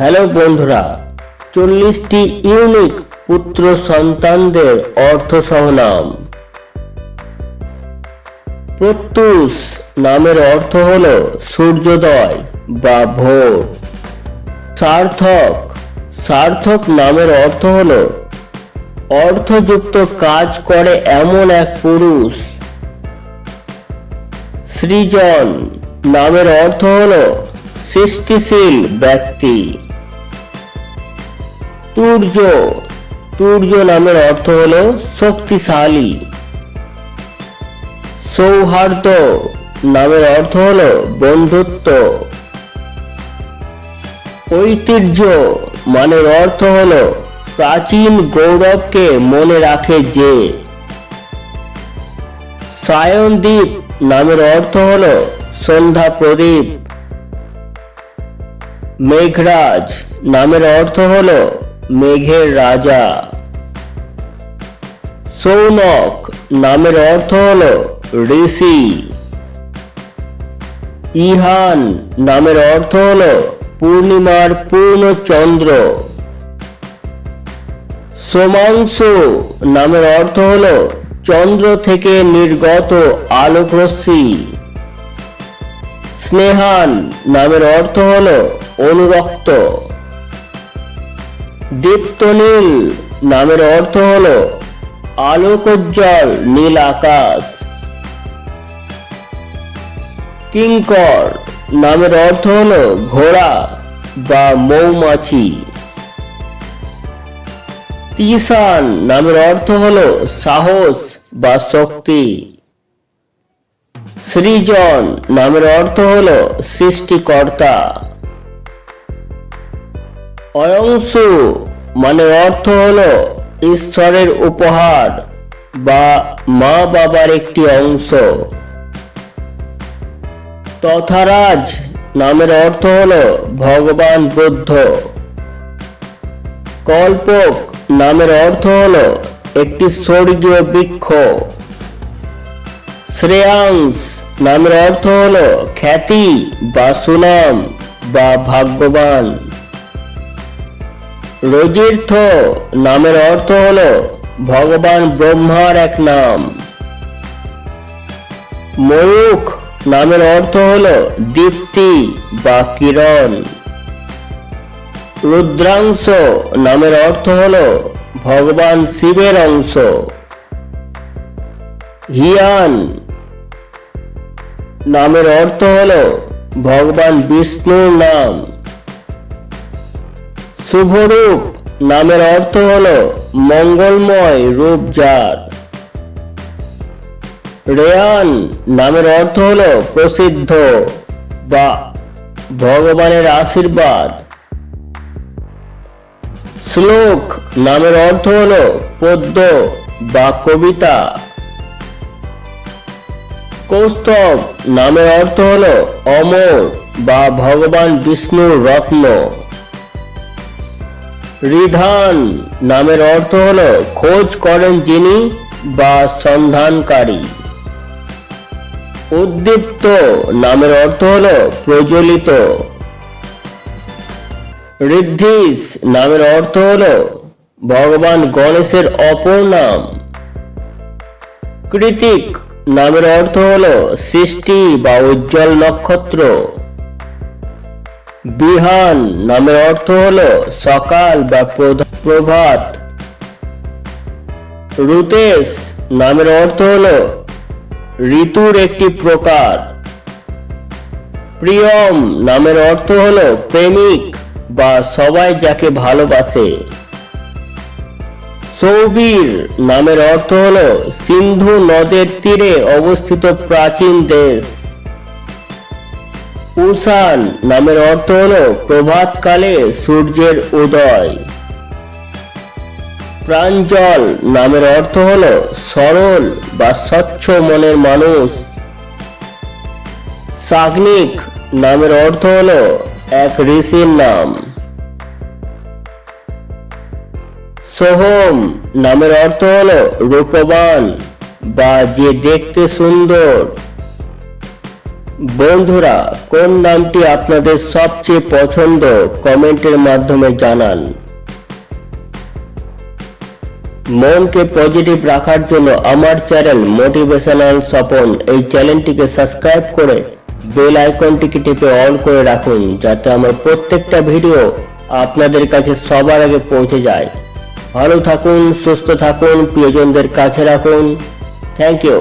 Hello বন্ধুরা, চল্লিশটি unique পুত্র সন্তানদের অর্থ সহনাম প্রত্যুষ নামের অর্থ হল সূর্যোদয় বা ভোর। সার্থক সার্থক নামের অর্থ হল অর্থযুক্ত কাজ করে এমন এক পুরুষ। সৃজন নামের অর্থ হল সৃষ্টিশীল ব্যক্তি। তুর্য। তুর্য নামের অর্থ হল শক্তিশালী। সৌহার্দ্য নামের অর্থ হল বন্ধুত্ব। ঐতিহ্য মানের অর্থ হল প্রাচীন গৌরবকে মনে রাখে যে। সায়নদ্বীপ নামের অর্থ হল সন্ধ্যা প্রদীপ। মেঘরাজ নামের অর্থ হল মেঘের রাজা। সৌনক নামের অর্থ হল ঋষি। ইহান নামের অর্থ হল পূর্ণিমার পূর্ণ চন্দ্র সোমাংশু নামের অর্থ হল চন্দ্র থেকে নির্গত আলোকরশ্মি। স্নেহান নামের অর্থ হল অনুরক্ত। দীপ্তনীল নামের অর্থ হল আলোকোজ্জ্বল নীল আকাশ। কিঙ্কর নামের অর্থ হল ঘোড়া বা মৌমাছি। তিসান নামের অর্থ হল সাহস বা শক্তি। সৃজন নামের অর্থ হল সৃষ্টিকর্তা। অয়ংশু মানে অর্থ হল ঈশ্বরের উপহার বা মা বাবার একটি অংশ। তথারাজ নামের অর্থ হল ভগবান বুদ্ধ। কল্পক নামের অর্থ হল একটি স্বর্গীয় বৃক্ষ। শ্রেয়াংশ নামের অর্থ হল খ্যাতি বা সুনাম বা ভাগ্যবান। রজির্থ নামের অর্থ হল ভগবান ব্রহ্মার এক নাম। ময়ূখ নামের অর্থ হল দীপ্তি বা কিরণ। রুদ্রাংশ নামের অর্থ হল ভগবান শিবের অংশ। হিয়ান নামের অর্থ হল ভগবান বিষ্ণুর নাম। শুভরূপ নামের অর্থ হল মঙ্গলময় রূপ যার। রেয়ান নামের অর্থ হল প্রসিদ্ধ বা ভগবানের আশীর্বাদ। শ্লোক নামের অর্থ হল পদ্য বা কবিতা। কৌস্তব নামের অর্থ হল অমর বা ভগবান বিষ্ণুর রত্ন। রিধান নামের অর্থ হল খোঁজ করেন যিনি বা সন্ধানকারী। উদ্দীপ্ত নামের অর্থ হল প্রজ্বলিত। ঋদ্ধিস নামের অর্থ হল ভগবান গণেশের অপর নাম। কৃতিক নামের অর্থ হল সৃষ্টি বা উজ্জ্বল নক্ষত্র। বিহান নামের অর্থ হল সকাল বা প্রভাত। রুতেশ নামের অর্থ হল ঋতুর একটি প্রকার। প্রিয়ম নামের অর্থ হল প্রেমিক বা সবাই যাকে ভালোবাসে। সৌবীর নামের অর্থ হল সিন্ধু নদের তীরে অবস্থিত প্রাচীন দেশ। উষান নামের অর্থ হল প্রভাতকালে সূর্যের উদয়। প্রাঞ্জল নামের অর্থ হল সরল বা স্বচ্ছ মনের মানুষ। সাগ্নিক নামের অর্থ হল এক ঋষির নাম। সোহম নামের অর্থ হল রূপবান বা যে দেখতে সুন্দর। বন্ধুরা, কোন নামটি আপনাদের সবচেয়ে পছন্দ? কমেন্টের মাধ্যমে জানান। মনকে পজিটিভ রাখার জন্য আমার চ্যানেল মোটিভেশনাল স্বপন এই চ্যানেলটিকে সাবস্ক্রাইব করে বেল আইকনটিকে টিপে অন করে রাখুন, যাতে আমার প্রত্যেকটা ভিডিও আপনাদের কাছে সবার আগে পৌঁছে যায়। ভালো থাকুন, সুস্থ থাকুন, প্রিয়জনদের কাছে রাখুন। Thank you